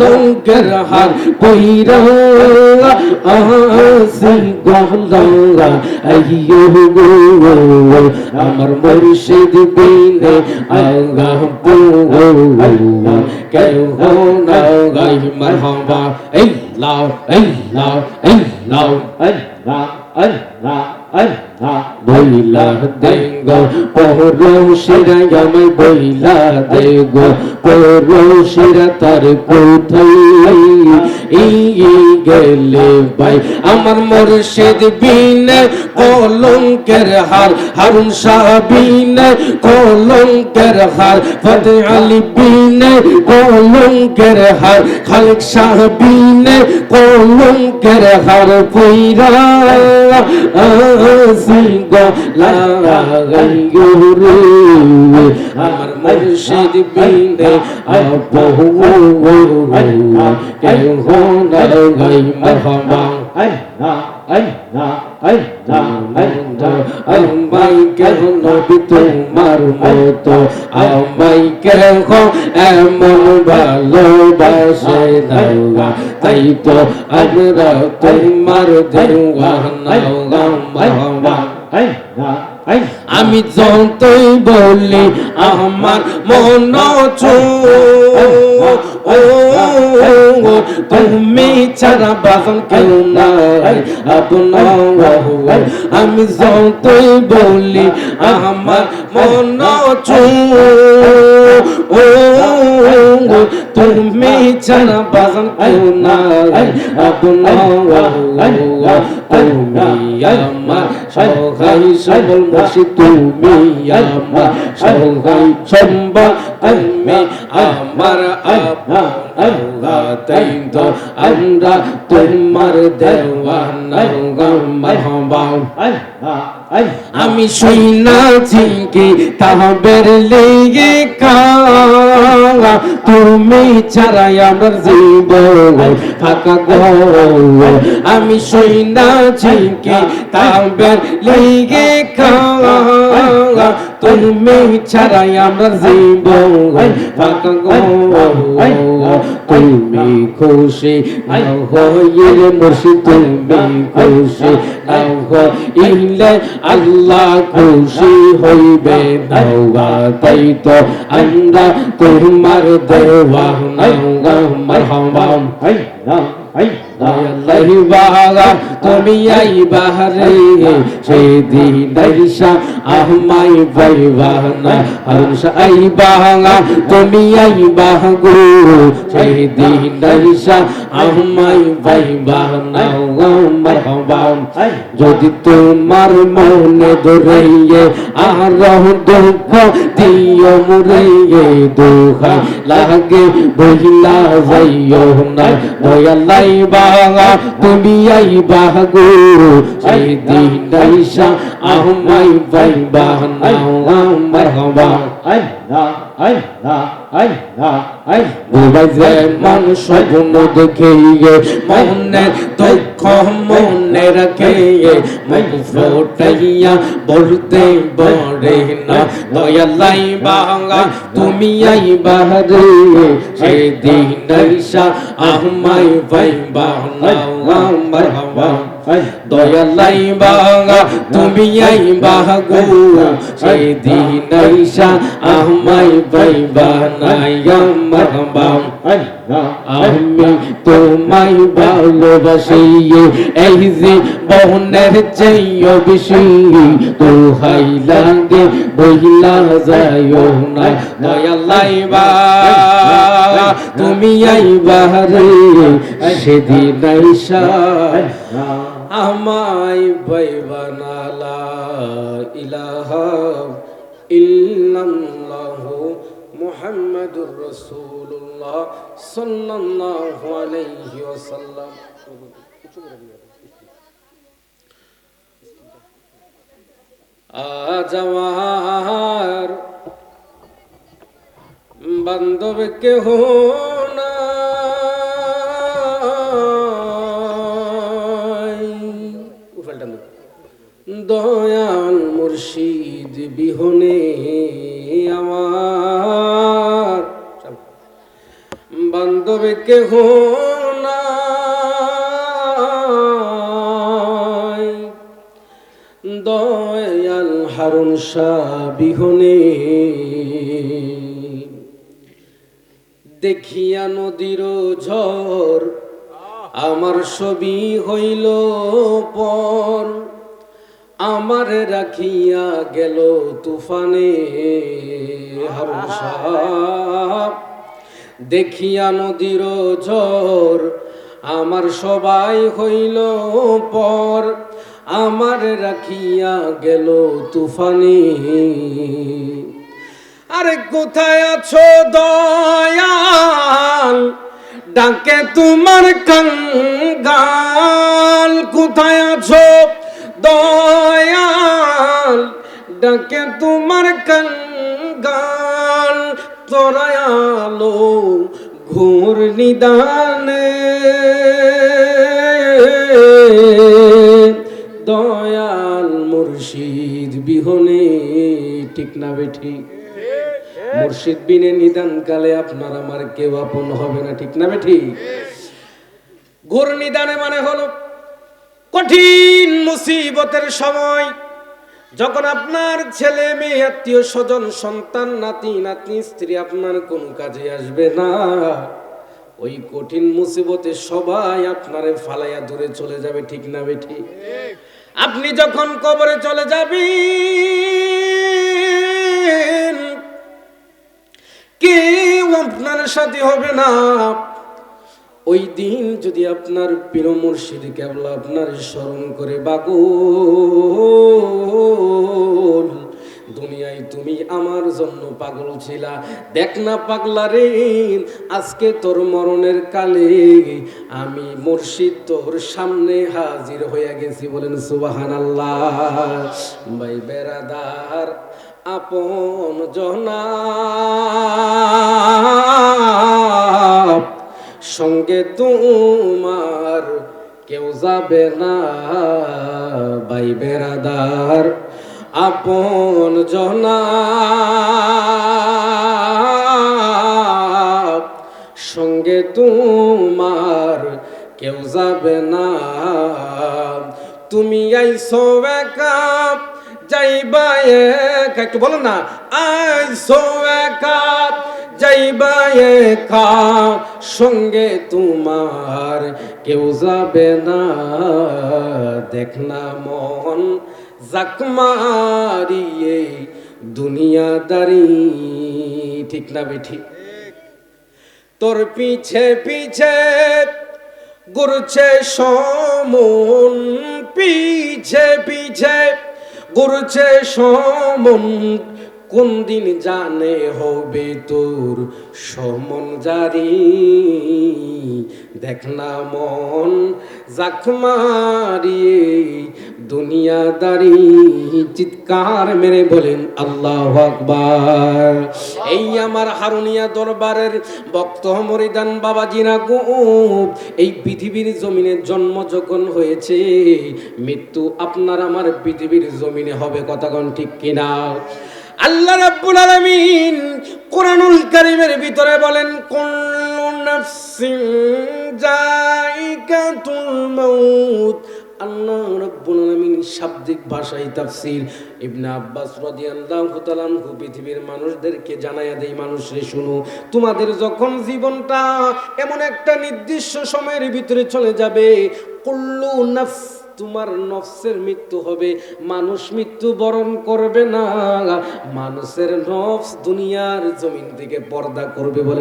লঙ্কের হার পইরা আসি গহলা আইয়ো গো আমার মুর্শিদ বিনে আগা পো হো না গাই মারহাবা এই লাও এই লাও এই লাও Allah, Allah. বইলা দেগো পরশিরা আমায় বইলা দেগো পরশিরা তার কোথায়? গেলে ভাই, আমার মুর্শিদ বিনে কলঙ্কের হার, হারুন শাহ বিনে কলঙ্কের হার, ফতে আলী বিনে কলঙ্কের হার, খালেক শাহ কলঙ্কের হার পইরা আসি গলাগাইরে আমার মুর্শিদ বিনে আপহু কেউ না গাই মারহাবা Allah, Allah, Allah, Allah. আমাই কেন নবী তোমার মতো আমাই কেন তাই তো আমরা তোমার দেওয়া নাওগা মাহবা. আমি যতই বলি আমার মন চো ও তুমি ছাড়া বাসন কেউ নাই। আপনার আমি যতই বলি আমার মন চো ও তুমি ছাড়া বাসন কেউ নাই আপনার তুমি আমার সহায় সবল বসে তুমি আমার সহায় সম্বল তুমি আমার আল্লাহ তাই তো আমরা তোমার দেওয়ানা মারহাবা Allah, Allah. আমি শুইনা ঝিঙ্কি তাহবের লেগে কাঙা তুমি ছাড়াই আমার জীবন ফাঁকা গো আমি শুইনা ঝিঙ্কি তাহবের লেগে কাঙা তুমি ছাড়াই আমার জীবন ফাঁকা গো তুমি খুশি হইলে মুর্শিদ তুমি খুশি হইলে আল্লাহ খুশি হইবে নৌগা তাই তো আমরা তোমার দেওয়া নৌগা মারহাম Allah, Allah. আল্লাহ বাগা তুমি আই বাহারে সেদিন আইসা আহমাই বাইবানা হরস আই বাগা তুমি আই বাগো সেদিন আইসা আহমাই বাইবানা যদি তোমার মনে ধরে আর দুঃখ দিও মুরে দুঃখা লাগে বহিলা যাইও না। দয়ালাই বাগা তুমি আই বাগো। সেই দিন আইসা আহমাই বাই বাহনা মারহাবা Allah, Allah, Allah, Allah. মন স্বপ্ন দেখে মনের দুঃখ মনে রাখে মুখ ফোটাইয়া বলতে বড়ে না দয়ালাই বাঙা তুমি আই বাহারে সেদিন আহমাই ভাই বাহনা মারহাবা দয়ালাই বাঙা তুমি আই বাহাগো আহমাই আমি তোমায় ভালোবাসি এই যে বহনের চাইও বেশি দোহাই লাগে না দয়ালাই বা তুমি আইবা রে সেদিন আইসা আমায় বৈবানালা ইলাহা ইল্লাল্লাহু মুহাম্মাদুর রাসূলুল্লাহ সাল্লাল্লাহু আলাইহি ওয়াসাল্লাম। আজ আমার বান্ধব কেহ দয়াল মুর্শিদ বিহনে আমার। বান্ধব কেহ দয়াল হারুন শাহ বিহনে। দেখিয়া নদীর ঝড়, আমার ছবি হইল পর। আমার রাখিয়া গেল তুফানে দেখিয়া নদীর ঝড় আমার সবাই হইল পর। আমার রাখিয়া গেল তুফানে। আরে কোথায় আছো দয়াল? ডাকে তোমার কঙ্গাল। কোথায় আছো দয়াল, ডাকে তোমার কঙ্গাল তোরায়ালো ঘোর নিদানে। দয়াল মুর্শিদ বিহনে, ঠিক না বেঠি? মুর্শিদ বিনে নিদান কালে আপনার আমার কেউ আপন হবে না, ঠিক না বেঠি? ঘোর নিদানে মানে হলো কঠিন মুসিবতের সময় যখন আপনার ছেলে মেয়ে, আত্মীয় স্বজন, সন্তান, নাতি, নাতনি, স্ত্রী আপনার কোন কাজে আসবে না, ওই কঠিন মুসিবতে সবাই আপনারে ফালাইয়া দূরে চলে যাবে, ঠিক না বেঠি? আপনি যখন কবরে চলে যাবেন, কেউ আপনার সাথে হবে না। ওই দিন যদি আপনার প্রিয় মুর্শিদ কেবল আপনার স্মরণ করে বাগুল দুনিয়ায় তুমি আমার জন্য পাগল ছিলা। দেখ না পাগলা রে, আজকে তোর মরণের কালে আমি মুর্শিদ তোর সামনে হাজির হয়ে গেছি। বলেন সুবাহান আল্লাহ ভাই বেড়াদার আপন জনা সঙ্গে তোমার কেউ যাবে না, ভাই বেড়াদার আপন জনা। সঙ্গে তোমার কেউ যাবে না। তুমি আইসো একা, যাইবা একা একটু বলো না। আইসো একা। যাইবা একা, সঙ্গে তোমার কেউ যাবে না। দেখ না মন জাকমারিয়ে দুনিয়াদারি, ঠিক না বেঠি? তোর পিছে পিছে ঘুরছে সমন, পিছে পিছে ঘুরছে সমন কোন দিন জানে হবে তোর সমন জারি? দেখ না মন জাকমারিয়ে দুনিয়াদারি চিৎকার মেরে বলেন, আল্লাহ আকবার। এই আমার হারুনিয়া দরবারের ভক্ত মরিদান বাবাজিরা গো, এই পৃথিবীর জমিনে জন্ম যখন হয়েছে, মৃত্যু আপনার আমার পৃথিবীর জমিনে হবে কথাগণ ঠিক কিনা? আল্লাহ রাব্বুল আলামিন কোরআনুল কারীমের ভিতরে বলেন, কুল্লু নাফসিন জাইকাতুল মাউত। আল্লাহ রাব্বুল আলামিন শাব্দিক ভাষায় তাফসীর ইবনে আব্বাস রাদিয়াল্লাহু তাআলা পৃথিবীর মানুষদেরকে জানায়া দেই মানুষরে শুনো, তোমাদের যখন জীবনটা এমন একটা নির্দিষ্ট সময়ের ভিতরে চলে যাবে, কুল্লু নাফস তোমার নফসের মৃত্যু হবে। মানুষ মৃত্যু বরণ করবে না। মানুষের নফস দুনিয়ার জমিন থেকে পর্দা করবে বলেন